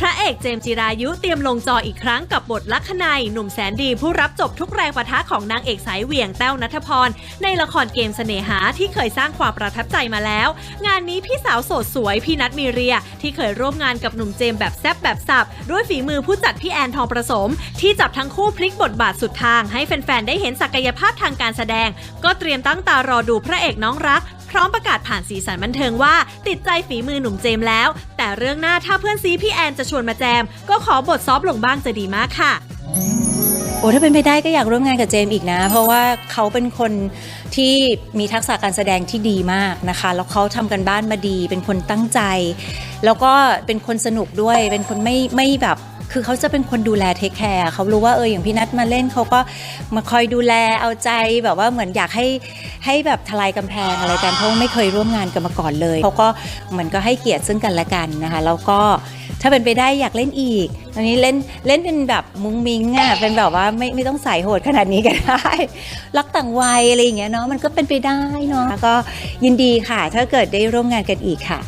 พระเอกเจมส์จิรายุเตรียมลงจออีกครั้งกับบทลักขณัยหนุ่มแสนดีผู้รับจบทุกแรงประทะของนางเอกสายเหวี่ยงแต้วนัทพร ในละครเกมเสน่หาที่เคยสร้างความประทับใจมาแล้ว งานนี้พี่สาวโสดสวย พี่นัทมีเรีย ที่เคยร่วมงานกับหนุ่มเจมส์แบบแซบแบบสับ ด้วยฝีมือผู้จัดพี่แอนทองประสม ที่จับทั้งคู่พลิกบทบาทสุดทาง ให้แฟนๆได้เห็นศักยภาพทางการแสดง ก็เตรียมตั้งตารอดูพระเอกน้องรัก พร้อมประกาศผ่านสีสันบันเทิงว่า ติดใจฝีมือหนุ่มเจมส์แล้ว เรื่องหน้าถ้าเพื่อนซีพี่แอนจะชวนมาแจม ก็ขอบทซอฟลงบ้างจะดีมากค่ะ โอ้ถ้าเป็นไปได้ก็อยากร่วมงานกับเจมส์อีกนะ เพราะว่าเขาเป็นคนที่มีทักษะการแสดงที่ดีมากนะคะ แล้วเขาทำกันบ้านมาดี เป็นคนตั้งใจ แล้วก็เป็นคนสนุกด้วย เป็นคนไม่ไม่แบบคือเขาจะเป็นคนดูแลเทคแคร์เขารู้ว่าเอออย่างพี่นัทมาเล่นเขาก็มาคอยดูแลเอาใจแบบว่าเหมือนอยากให้ให้แบบทลายกำแพงอะไรกันเพราะว่าไม่เคยร่วมงานกันมาก่อนเลยเขาก็เหมือนก็ให้เกียรติซึ่งกันและกันนะคะ แล้วก็ ถ้าเป็นไปได้อยากเล่นอีก ตอนนี้เล่นเล่นเป็นแบบมุ้งมิ้งอะเป็นแบบว่าไม่ไม่ต้องใส่โหดขนาดนี้ก็ได้ รักต่างวัยอะไรอย่างเงี้ยเนาะมันก็เป็นไปได้เนาะก็ยินดีค่ะ ถ้าเกิดได้ร่วมงานกันอีกค่ะ